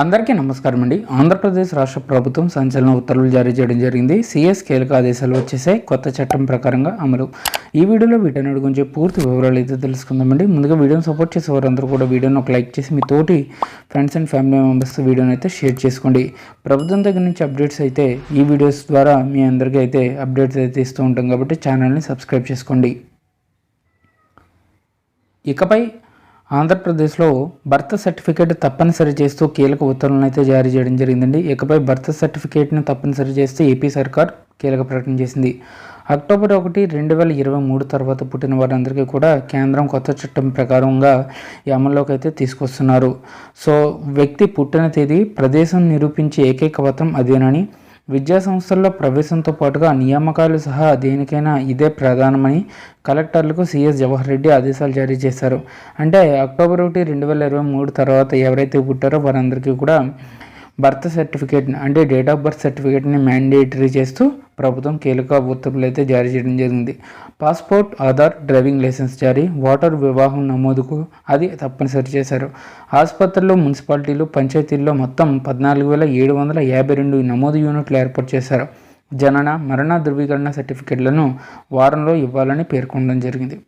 అందరికీ నమస్కారం అండి. ఆంధ్రప్రదేశ్ రాష్ట్ర ప్రభుత్వం సంచలన ఉత్తర్వులు జారీ చేయడం జరిగింది. సిఎస్ కీలక ఆదేశాలు వచ్చేసాయి కొత్త చట్టం ప్రకారంగా అమలు. ఈ వీడియోలో వీటన్నిటి గురించి పూర్తి వివరాలు అయితే తెలుసుకుందామండి ముందుగా వీడియోని సపోర్ట్ చేసే వారందరూ కూడా వీడియోని ఒక లైక్ చేసి మీ తోటి ఫ్రెండ్స్ అండ్ ఫ్యామిలీ మెంబర్స్తో వీడియోని అయితే షేర్ చేసుకోండి. ప్రభుత్వం దగ్గర నుంచి అప్డేట్స్ అయితే ఈ వీడియోస్ ద్వారా మీ అందరికీ అయితే అప్డేట్స్ అయితే ఇస్తూ ఉంటాం కాబట్టి ఛానల్ని సబ్స్క్రైబ్ చేసుకోండి. ఇకపై ఆంధ్రప్రదేశ్లో బర్త్ సర్టిఫికేట్ తప్పనిసరి చేస్తూ కీలక ఉత్తర్వులను అయితే జారీ చేయడం జరిగిందండి. ఇకపై బర్త్ సర్టిఫికేట్ను తప్పనిసరి చేస్తూ ఏపీ సర్కార్ కీలక ప్రకటన చేసింది. అక్టోబర్ ఒకటి రెండు వేల ఇరవై మూడు తర్వాత పుట్టిన వారందరికీ కూడా కేంద్రం కొత్త చట్టం ప్రకారంగా ఈ అమల్లోకి అయితే తీసుకొస్తున్నారు. సో వ్యక్తి పుట్టిన తేదీ ప్రదేశం నిరూపించే ఏకైక పత్రం అదేనని విద్యా సంస్థల్లో ప్రవేశంతో పాటుగా నియామకాలు సహా దేనికైనా ఇదే ప్రధానమని కలెక్టర్లకు సిఎస్ జవహర్ రెడ్డి ఆదేశాలు జారీ చేశారు. అంటే అక్టోబర్ ఒకటి రెండు వేల ఇరవై మూడు తర్వాత ఎవరైతే పుట్టారో వారందరికీ కూడా బర్త్ సర్టిఫికేట్ అంటే డేట్ ఆఫ్ బర్త్ సర్టిఫికేట్ని మ్యాండేటరీ చేస్తూ ప్రభుత్వం కీలక ఉత్తర్వులు అయితే జారీ చేయడం జరిగింది. పాస్పోర్ట్ ఆధార్ డ్రైవింగ్ లైసెన్స్ జారీ ఓటర్ వివాహం నమోదుకు అది తప్పనిసరి చేశారు. ఆసుపత్రులు మున్సిపాలిటీలు పంచాయతీల్లో మొత్తం పద్నాలుగు వేల ఏడు వందల యాభై రెండు నమోదు యూనిట్లు ఏర్పాటు చేశారు. జనన మరణ ధృవీకరణ సర్టిఫికెట్లను వారంలో ఇవ్వాలని పేర్కొనడం జరిగింది.